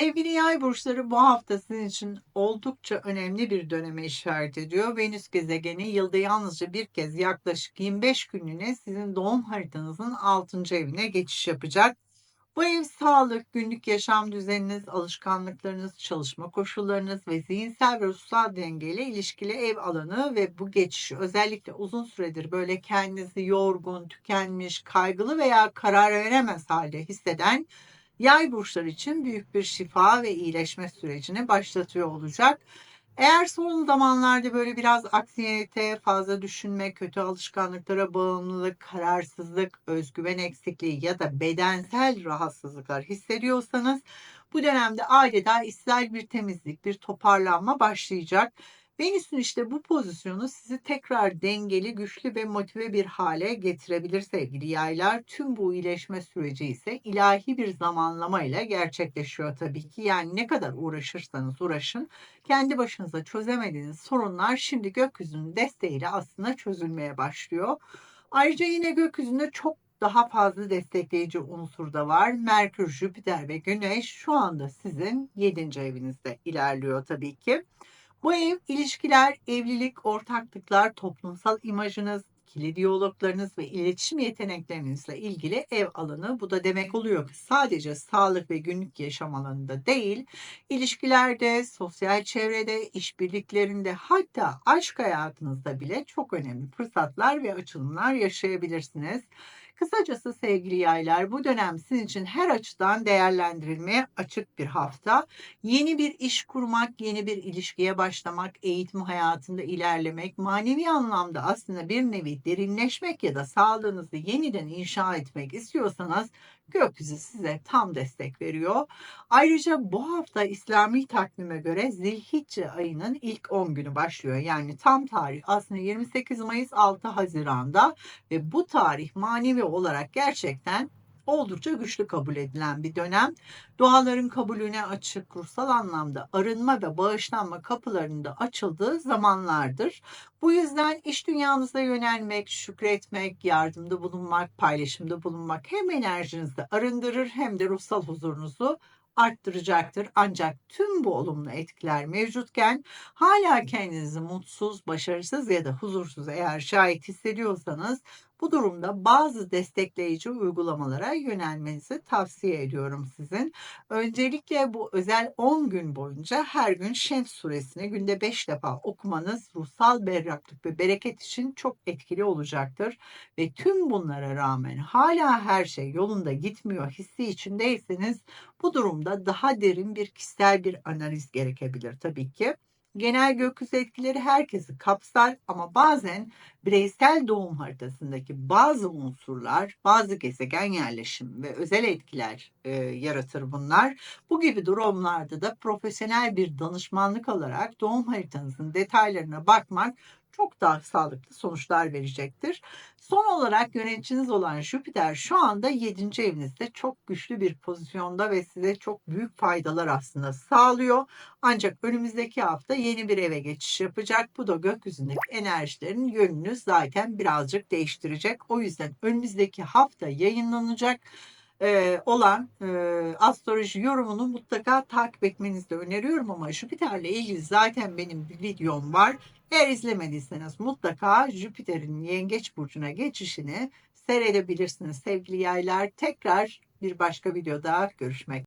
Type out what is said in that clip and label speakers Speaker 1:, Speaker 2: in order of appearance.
Speaker 1: Sevgili yay burçları bu hafta sizin için oldukça önemli bir döneme işaret ediyor. Venüs gezegeni yılda yalnızca bir kez yaklaşık 25 günlüğüne sizin doğum haritanızın 6. evine geçiş yapacak. Bu ev sağlık, günlük yaşam düzeniniz, alışkanlıklarınız, çalışma koşullarınız ve zihinsel ve ruhsal dengeyle ilişkili ev alanı ve bu geçişi özellikle uzun süredir böyle kendinizi yorgun, tükenmiş, kaygılı veya karar veremez halde hisseden yay burçlar için büyük bir şifa ve iyileşme sürecini başlatıyor olacak. Eğer son zamanlarda böyle biraz aksiyete, fazla düşünme, kötü alışkanlıklara bağımlılık, kararsızlık, özgüven eksikliği ya da bedensel rahatsızlıklar hissediyorsanız bu dönemde adeta içsel bir temizlik, bir toparlanma başlayacak. Venüs'ün işte bu pozisyonu sizi tekrar dengeli, güçlü ve motive bir hale getirebilir sevgili yaylar. Tüm bu iyileşme süreci ise ilahi bir zamanlama ile gerçekleşiyor tabii ki. Yani ne kadar uğraşırsanız uğraşın kendi başınıza çözemediğiniz sorunlar şimdi gökyüzünün desteğiyle aslında çözülmeye başlıyor. Ayrıca yine gökyüzünde çok daha fazla destekleyici unsur da var. Merkür, Jüpiter ve Güneş şu anda sizin 7. evinizde ilerliyor tabii ki. Bu ev ilişkiler, evlilik, ortaklıklar, toplumsal imajınız, ikili diyaloglarınız ve iletişim yeteneklerinizle ilgili ev alanı. Bu da demek oluyor ki sadece sağlık ve günlük yaşam alanında değil, ilişkilerde, sosyal çevrede, işbirliklerinde hatta aşk hayatınızda bile çok önemli fırsatlar ve açılımlar yaşayabilirsiniz. Kısacası sevgili yaylar bu dönem sizin için her açıdan değerlendirilmeye açık bir hafta. Yeni bir iş kurmak, yeni bir ilişkiye başlamak, eğitim hayatında ilerlemek, manevi anlamda aslında bir nevi derinleşmek ya da sağlığınızı yeniden inşa etmek istiyorsanız gökyüzü size tam destek veriyor. Ayrıca bu hafta İslami takvime göre Zilhicce ayının ilk 10 günü başlıyor. Yani tam tarih aslında 28 Mayıs 6 Haziran'da ve bu tarih manevi olarak gerçekten oldukça güçlü kabul edilen bir dönem. Duaların kabulüne açık, ruhsal anlamda arınma ve bağışlanma kapılarında açıldığı zamanlardır. Bu yüzden iş dünyanıza yönelmek, şükretmek, yardımda bulunmak, paylaşımda bulunmak hem enerjinizi arındırır hem de ruhsal huzurunuzu arttıracaktır. Ancak tüm bu olumlu etkiler mevcutken hala kendinizi mutsuz, başarısız ya da huzursuz eğer şayet hissediyorsanız bu durumda bazı destekleyici uygulamalara yönelmenizi tavsiye ediyorum sizin. Öncelikle bu özel 10 gün boyunca her gün Şems suresini günde 5 defa okumanız ruhsal berraklık ve bereket için çok etkili olacaktır. Ve tüm bunlara rağmen hala her şey yolunda gitmiyor hissi içindeyseniz bu durumda daha derin bir kişisel bir analiz gerekebilir tabii ki. Genel gökyüzü etkileri herkesi kapsar ama bazen bireysel doğum haritasındaki bazı unsurlar, bazı gezegen yerleşim ve özel etkiler e, yaratır bunlar. Bu gibi durumlarda da profesyonel bir danışmanlık alarak doğum haritanızın detaylarına bakmak çok daha sağlıklı sonuçlar verecektir. Son olarak yöneticiniz olan Jüpiter şu anda 7. evinizde çok güçlü bir pozisyonda ve size çok büyük faydalar aslında sağlıyor. Ancak önümüzdeki hafta yeni bir eve geçiş yapacak. Bu da gökyüzündeki enerjilerin yönünü zaten birazcık değiştirecek. O yüzden önümüzdeki hafta yayınlanacak e, olan e, astroloji yorumunu mutlaka takip etmenizi de öneriyorum ama Jüpiter'le ilgili zaten benim bir videom var. Eğer izlemediyseniz mutlaka Jüpiter'in Yengeç burcuna geçişini seyredebilirsiniz sevgili yaylar. Tekrar bir başka videoda görüşmek